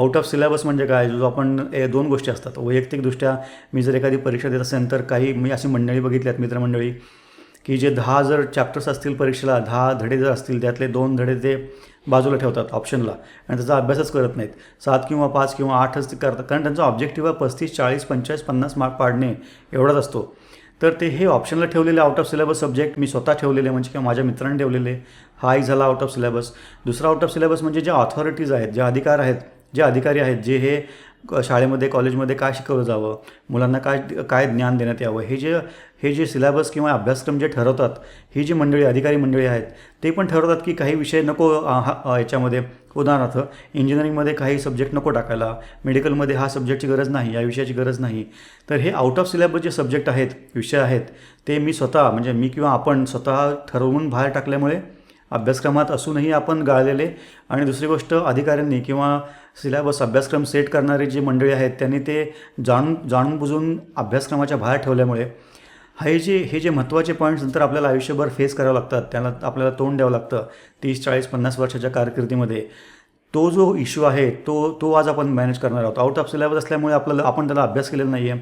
Out of syllabus म्हणजे काय? जो आपण दोन गोष्टी असतात. वैयक्तिकदृष्ट्या मी जर एखादी परीक्षा देत असेल तर काही मी अशी मंडळी बघितली आहेत मित्रमंडळी की जे दहा जर चॅप्टर्स असतील परीक्षेला दहा धडे जर असतील त्यातले दोन धडे ते बाजूला ठेवतात ऑप्शनला आणि त्याचा अभ्यासच करत नाहीत. सात किंवा पाच किंवा आठच ते करतात. कारण त्यांचा ऑब्जेक्टिव्ह पस्तीस चाळीस पंचेचाळीस पन्नास मार्क पाडणे एवढाच असतो. तर ते हे ऑप्शनला ठेवलेले आउट ऑफ सिलेबस सब्जेक्ट मी स्वतः ठेवलेले म्हणजे किंवा माझ्या मित्रांनी ठेवलेले हा एक झाला आउट ऑफ सिलेबस दुसरा आउट ऑफ सिलेबस म्हणजे ज्या ऑथॉरिटीज आहेत ज्या अधिकार आहेत जे अधिकारी आहेत जे हे शाळेमध्ये कॉलेजमध्ये काय शिकवलं जावं? मुलांना काय काय ज्ञान देण्यात यावं? हे जे हे जे सिलेबस किंवा अभ्यासक्रम जे ठरवतात ही जी मंडळी अधिकारी मंडळी आहेत ते पण ठरवतात की काही विषय नको हा याच्यामध्ये. उदाहरणार्थ इंजिनिअरिंगमध्ये काही सब्जेक्ट नको टाकायला. मेडिकलमध्ये हा सब्जेक्टची गरज नाही या विषयाची गरज नाही. तर हे आउट ऑफ सिलेबस जे सब्जेक्ट आहेत विषय आहेत ते मी स्वतः म्हणजे मी किंवा आपण स्वतः ठरवून बाहेर टाकल्यामुळे अभ्यासक्रमात असूनही आपण गाळलेले. आणि दुसरी गोष्ट अधिकाऱ्यांनी किंवा सिलेबस अभ्यासक्रम सेट करणारी जी मंडळी आहेत त्यांनी ते जाणून जाणून बुजून अभ्यासक्रमाच्या बाहेर ठेवल्यामुळे हे जे हे जे महत्त्वाचे पॉईंट्स नंतर आपल्याला आयुष्यभर फेस करावं लागतात त्याला आपल्याला तोंड द्यावं लागतं. तीस चाळीस पन्नास वर्षाच्या कारकिर्दीमध्ये. तो जो इश्यू आहे तो तो आज आपण मॅनेज करणार आहोत. आउट ऑफ सिलेबस असल्यामुळे आपल्याला आपण त्याला अभ्यास केलेला नाही आहे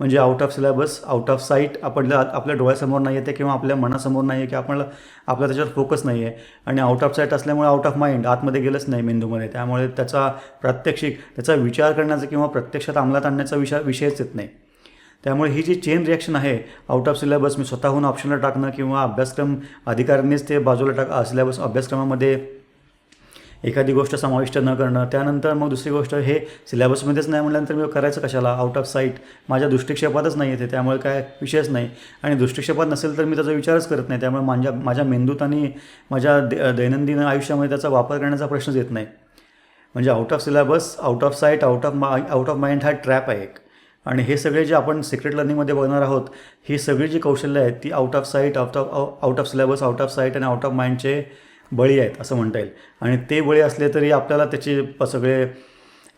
म्हणजे out of syllabus out of sight आपल्या आपल्या डोळ्यासमोर नाही येते किंवा आपल्या मनासमोर नाही आहे की आपण आपला त्याच्यावर फोकस नाही आहे. आणि आउट ऑफ साईट असल्यामुळे आउट ऑफ माइंड आतमध्ये गेलंच नाही मेंदूमध्ये. त्यामुळे त्याचा प्रात्यक्षिक त्याचा विचार करण्याचा किंवा प्रत्यक्षात अंमलात आणण्याचा विषय विषयच येत नाही. त्यामुळे ही जी चेन रिॲक्शन आहे आउट ऑफ सिलेबस मी स्वतःहून ऑप्शनला टाकणं किंवा अभ्यासक्रम अधिकाऱ्यांनीच ते बाजूला टाक सिलेबस अभ्यासक्रमामध्ये एखादी गोष्ट समाविष्ट न करणं त्यानंतर मग दुसरी गोष्ट हे सिलेबसमध्येच नाही म्हटल्यानंतर मी करायचं कशाला? आउट ऑफ साईट माझ्या दृष्टिक्षेपातच नाही येते त्यामुळे काय विषयच नाही. आणि दृष्टिक्षेपात नसेल तर मी त्याचा विचारच करत नाही त्यामुळे माझ्या माझ्या मेंदूत आणि माझ्या दैनंदिन आयुष्यामध्ये त्याचा वापर करण्याचा प्रश्नच येत नाही. म्हणजे out of syllabus out of sight out of मा आउट ऑफ माइंड हा ट्रॅप आहे एक. आणि हे सगळे जे आपण सिक्रेट लर्निंगमध्ये बघणार आहोत ही सगळी जी कौशल्य आहेत ती out of sight out of out of syllabus out of sight आणि आउट ऑफ माइंडचे बळी आहेत असं म्हणता येईल. आणि ते बळी असले तरी आपल्याला त्याचे सगळे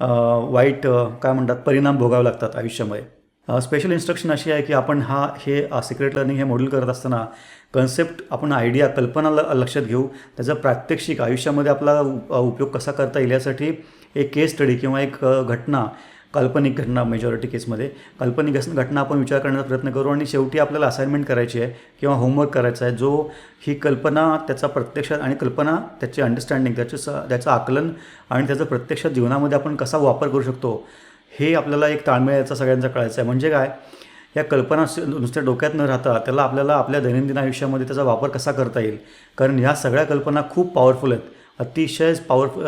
वाईट काय म्हणतात परिणाम भोगावे लागतात आयुष्यामध्ये. स्पेशल इन्स्ट्रक्शन अशी आहे की आपण हा हे सिक्रेट लर्निंग हे मॉड्यूल करत असताना कन्सेप्ट आपण आयडिया कल्पना ल लक्षात घेऊ. त्याचा प्रात्यक्षिक आयुष्यामध्ये आपला उपयोग कसा करता येईल यासाठी एक केस स्टडी किंवा एक घटना काल्पनिक घटना मेजॉरिटी केसमध्ये काल्पनिक घस- घटना आपण विचार करण्याचा प्रयत्न करू आणि शेवटी आपल्याला असाइनमेंट करायची आहे किंवा होमवर्क करायचा आहे जो ही कल्पना त्याचा प्रत्यक्षात आणि कल्पना त्याची अंडरस्टँडिंग त्याचे स त्याचं आकलन आणि त्याचा प्रत्यक्षात जीवनामध्ये आपण कसा वापर करू शकतो हे आपल्याला एक ताळमेळ याचा सगळ्यांचा कळायचा आहे. म्हणजे काय? या कल्पना नुसत्या डोक्यात न राहता त्याला आपल्याला आपल्या दैनंदिन आयुष्यामध्ये त्याचा वापर कसा करता येईल? कारण ह्या सगळ्या कल्पना खूप पॉवरफुल आहेत. अतिशय पॉवरफुल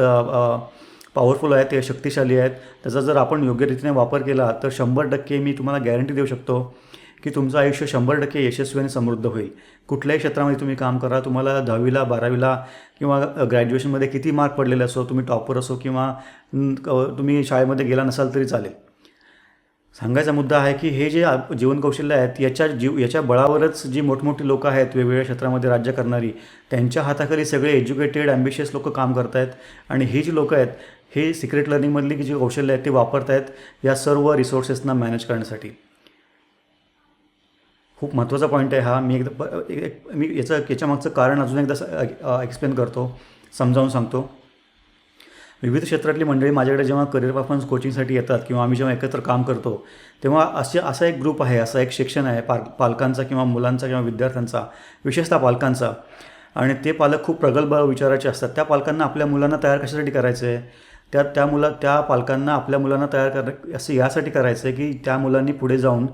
पॉवरफुल आहेत ते शक्तिशाली आहेत. त्याचा जर आपण योग्य रीतीने वापर केला तर शंभर टक्के मी तुम्हाला गॅरंटी देऊ शकतो की तुमचं आयुष्य शंभर टक्के यशस्वी आणि समृद्ध होईल. कुठल्याही क्षेत्रामध्ये तुम्ही काम करा तुम्हाला दहावीला बारावीला किंवा ग्रॅज्युएशनमध्ये किती मार्क पडलेले असो तुम्ही टॉपर असो किंवा तुम्ही शाळेमध्ये गेला नसाल तरी चालेल. सांगायचा मुद्दा आहे की हे जे जीवन कौशल्य आहेत याच्या जीव याच्या बळावरच जी मोठमोठी लोकं आहेत वेगवेगळ्या क्षेत्रामध्ये राज्य करणारी त्यांच्या हाताखाली सगळे एज्युकेटेड ॲम्बिशियस लोक काम करत आहेत आणि ही जी लोकं आहेत हे सिक्रेट लर्निंगमधली जी कौशल्य आहेत ते वापरत आहेत या सर्व रिसोर्सेसना मॅनेज करण्यासाठी. खूप महत्त्वाचा पॉईंट आहे हा. मी एकदा प- एक- मी याचं याच्यामागचं कारण अजून एकदा एक्सप्लेन करतो समजावून सांगतो. विविध क्षेत्रातली मंडळी माझ्याकडे जेव्हा करिअर परफॉर्मन्स कोचिंगसाठी येतात किंवा आम्ही जेव्हा एकत्र काम करतो तेव्हा असे असा एक ग्रुप आहे असा एक सेक्शन आहे पाल पालकांचा किंवा मुलांचा किंवा विद्यार्थ्यांचा विशेषतः पालकांचा. आणि ते पालक खूप प्रगल्भ विचाराचे असतात. त्या पालकांना आपल्या मुलांना तयार कशासाठी करायचं आहे त्या त्या मुला त्या पालकांना आपल्या मुलांना तयार कर असं यासाठी करायचं आहे की त्या मुलांनी पुढे जाऊन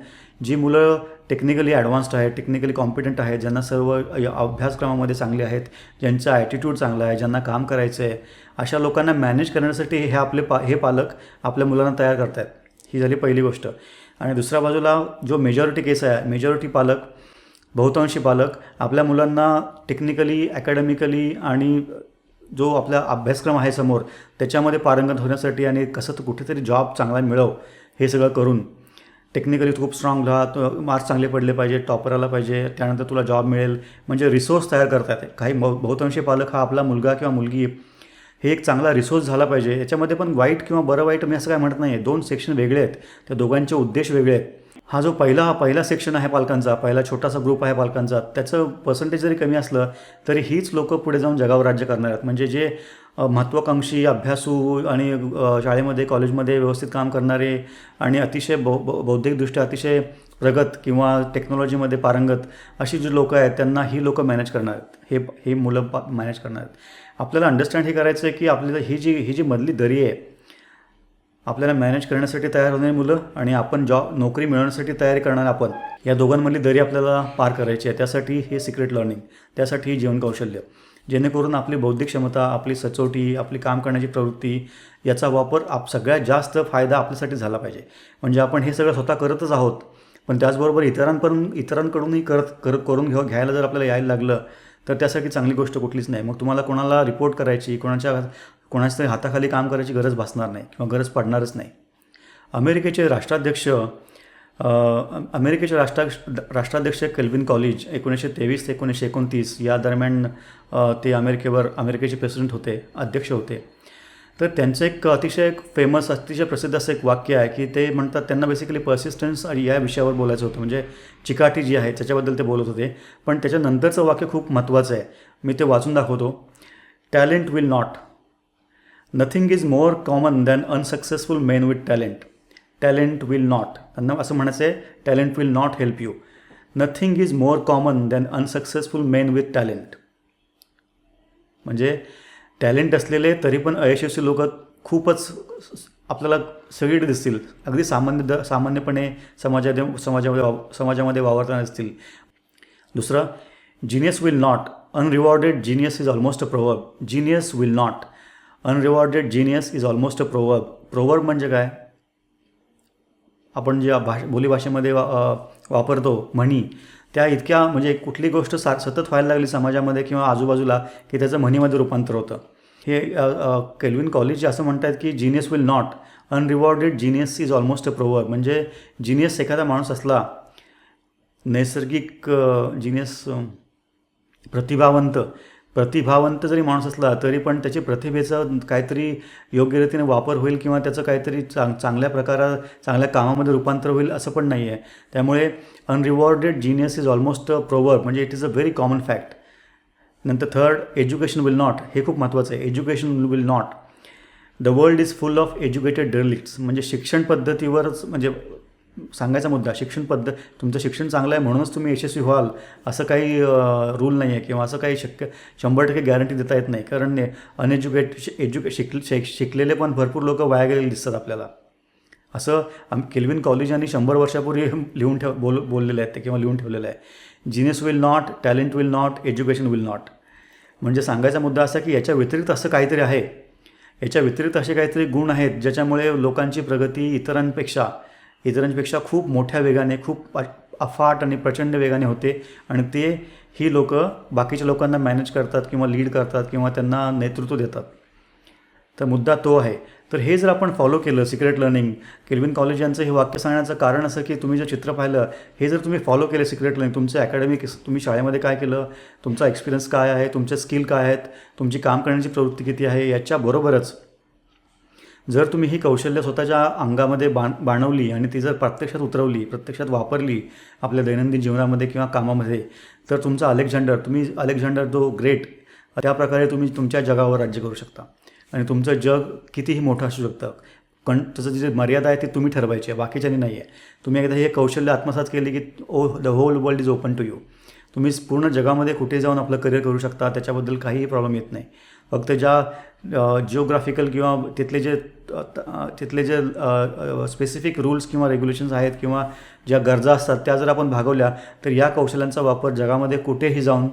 जी मुलं टेक्निकली ॲडव्हान्स्ड आहेत टेक्निकली कॉम्पिटंट आहेत ज्यांना सर्व अभ्यासक्रमामध्ये चांगले आहेत ज्यांचा ॲटिट्यूड चांगला आहे ज्यांना काम करायचं आहे अशा लोकांना मॅनेज करण्यासाठी हे आपले पा हे पालक आपल्या मुलांना तयार करत आहेत ही झाली पहिली गोष्ट. आणि दुसऱ्या बाजूला जो मेजॉरिटी केस आहे मेजॉरिटी पालक बहुतांशी पालक आपल्या मुलांना टेक्निकली अकॅडमिकली आणि जो आपला अभ्यासक्रम आहे समोर त्याच्यामध्ये पारंगत होण्यासाठी आणि कसं तर कुठेतरी जॉब चांगला मिळव हे सगळं करून टेक्निकली खूप स्ट्रॉंग राहा मार्क्स चांगले पडले पाहिजे टॉपर आला पाहिजे त्यानंतर तुला जॉब मिळेल. म्हणजे रिसोर्स तयार करतात. काही बहुतांशी पालक हा आपला मुलगा किंवा मुलगी हे एक चांगला रिसोर्स झाला पाहिजे. याच्यामध्ये पण वाईट किंवा बरं वाईट मी असं काय म्हणत नाही आहे दोन सेक्शन वेगळे आहेत. त्या दोघांचे उद्देश वेगळे आहेत. हा जो पहिला पहिला सेक्शन आहे पालकांचा पहिला छोटासा ग्रुप आहे पालकांचा त्याचं पर्सेंटेज जरी कमी असलं तरी हीच लोकं पुढे जाऊन जगावर राज्य करणार आहेत. म्हणजे जे महत्त्वाकांक्षी अभ्यासू आणि शाळेमध्ये कॉलेजमध्ये व्यवस्थित काम करणारे आणि अतिशय बौ बौ- बौद्धिकदृष्ट्या अतिशय प्रगत किंवा टेक्नॉलॉजीमध्ये पारंगत अशी जी लोकं आहेत त्यांना ही लोकं मॅनेज करणार आहेत. हे हे मुलं पा मॅनेज करणार आहेत. आपल्याला अंडरस्टँड हे करायचं आहे की आपल्याला ही जी ही जी मधली दरी आहे आपल्याला मॅनेज करण्यासाठी तयार होणारी मुलं आणि आपण जॉब नोकरी मिळवण्यासाठी तयारी करणार आपण या दोघांमधली दरी आपल्याला पार करायची आहे. त्यासाठी हे सिक्रेट लर्निंग त्यासाठी ही जीवन कौशल्य. जेणेकरून आपली बौद्धिक क्षमता आपली सचोटी आपली काम करण्याची प्रवृत्ती याचा वापर आप सगळ्यात जास्त फायदा आपल्यासाठी झाला पाहिजे. म्हणजे आपण हे सगळं स्वतः करतच आहोत पण त्याचबरोबर इतरांपर्यंत इतरांकडूनही करत कर करून घेऊ घ्यायला जर आपल्याला यायला लागलं तर त्यासाठी चांगली गोष्ट कुठलीच नाही. मग तुम्हाला कोणाला रिपोर्ट करायची कोणाच्या कोणाच्या तरी हाताखाली काम करायची गरज भासणार नाही किंवा गरज पडणारच नाही. अमेरिकेचे राष्ट्राध्यक्ष अमेरिकेचे राष्ट्रा राष्ट्राध्यक्ष केल्विन कॉलेज एकोणीसशे तेवीस ते एकोणीसशे एकोणतीस या दरम्यान ते अमेरिकेवर अमेरिकेचे प्रेसिडेंट होते अध्यक्ष होते. तर त्यांचं एक अतिशय एक फेमस अतिशय प्रसिद्ध असं एक वाक्य आहे की ते म्हणतात त्यांना बेसिकली पर्सिस्टन्स आणि या विषयावर बोलायचं होतं. म्हणजे चिकाटी जी आहे त्याच्याबद्दल ते बोलत होते. पण त्याच्यानंतरचं वाक्य खूप महत्त्वाचं आहे. मी ते वाचून दाखवतो. Talent will not nothing is more common than unsuccessful men with talent talent will not त्यांना असं म्हणायचं आहे talent will not help you nothing is more common than unsuccessful men with talent म्हणजे टॅलेंट असलेले तरी पण अयशस्वी लोक खूपच आपल्याला सगळीकडे दिसतील. अगदी सामान्य द सामान्यपणे समाजामध्ये समाजामध्ये समाजामध्ये वावरताना दिसतील. दुसरं genius will not unrewarded genius is almost a proverb genius will not unrewarded genius is almost a proverb proverb म्हणजे काय? आपण ज्या भाष बोलीभाषेमध्ये वा वापरतो म्हणी त्या इतक्या म्हणजे कुठली गोष्ट सा सतत व्हायला लागली समाजामध्ये किंवा आजूबाजूला की त्याचं म्हणीमध्ये रूपांतर होतं. हे केल्विन कॉलेज असं म्हणतात की genius will not unrewarded genius is almost a proverb म्हणजे जिनियस एखादा माणूस असला नैसर्गिक जिनियस प्रतिभावंत प्रतिभावंत जरी माणूस असला तरी पण त्याची प्रतिभेचा काहीतरी योग्य रीतीने वापर होईल किंवा त्याचं काहीतरी चांग चांगल्या प्रकारात चांगल्या कामामध्ये रूपांतर होईल असं पण नाही आहे त्यामुळे unrewarded genius is almost a proverb म्हणजे it is a very common fact नंतर थर्ड एज्युकेशन विल नॉट हे खूप महत्त्वाचं आहे. Education will not the world is full of educated derelicts म्हणजे शिक्षण पद्धतीवरच म्हणजे सांगायचा मुद्दा शिक्षण पद्धत तुमचं शिक्षण चांगलं आहे म्हणूनच तुम्ही यशस्वी व्हाल असं काही रूल नाही आहे किंवा असं काही शक्य शंभर टक्के गॅरंटी देता येत नाही. कारण अनएज्युकेट एज्युके शिक शिक शिकलेले पण भरपूर लोक वाया गेलेले दिसतात आपल्याला. असं आम केल्विन कॉलेज यांनी शंभर वर्षापूर्वी लिहून ठेव बोल बोललेलं आहे ते किंवा लिहून ठेवलेलं आहे. Genius will not talent will not education will not म्हणजे सांगायचा मुद्दा असा की याच्या व्यतिरिक्त असं काहीतरी आहे. याच्या व्यतिरिक्त असे काहीतरी गुण आहेत ज्याच्यामुळे लोकांची प्रगती इतरांपेक्षा इतरांपेक्षा खूप मोठ्या वेगाने खूप अफाट आणि प्रचंड वेगाने होते. आणि ते ही लोक बाकीच्या लोकांना मॅनेज करतात किंवा लीड करतात किंवा त्यांना नेतृत्व देतात. तर मुद्दा तो आहे. तर हे जर आपण फॉलो केलं सिक्रेट लर्निंग केल्विन कॉलेज यांचं हे वाक्य सांगण्याचं कारण असं की तुम्ही जे चित्र पाहिलं हे जर तुम्ही फॉलो केले सिक्रेट लर्निंग तुमचं अकॅडमिक तुम्ही शाळेमध्ये काय केलं तुमचा एक्सपिरियन्स काय आहे तुमचे स्किल काय आहेत तुमची काम करण्याची प्रवृत्ती किती आहे याच्याबरोबरच जर तुम्ही ही कौशल्य स्वतःच्या अंगामध्ये बाण बाणवली आणि ती जर प्रत्यक्षात उतरवली प्रत्यक्षात वापरली आपल्या दैनंदिन जीवनामध्ये किंवा कामामध्ये तर तुमचा अलेक्झांडर तुम्ही अलेक्झांडर दो ग्रेट त्या प्रकारे तुम्ही तुमच्या जगावर राज्य करू शकता. आणि तुमचं जग कितीही मोठं असू शकतं. पण त्याचं जी मर्यादा आहे ती तुम्ही ठरवायची आहे बाकीच्यानी नाही आहे तुम्ही एकदा हे कौशल्य आत्मसात केली की ओ the whole world is open to you तुम्ही पूर्ण जगामध्ये कुठे जाऊन आपलं करिअर करू शकता त्याच्याबद्दल काहीही प्रॉब्लेम येत नाही. फक्त ज्या जिओग्राफिकल किंवा तिथले जे तिथले जे स्पेसिफिक रूल्स किंवा रेग्युलेशन्स आहेत किंवा ज्या गरजा असतात त्या जर आपण भागवल्या तर या कौशल्यांचा वापर जगामध्ये कुठेही जाऊन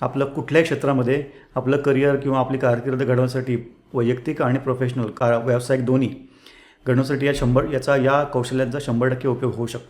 आपलं कुठल्याही क्षेत्रामध्ये आपलं करिअर किंवा आपली कारकीर्द घडवण्यासाठी वैयक्तिक आणि प्रोफेशनल का व्यावसायिक दोन्ही घडवण्यासाठी या शंभर याचा या कौशल्यांचा शंभर टक्के उपयोग होऊ शकतो.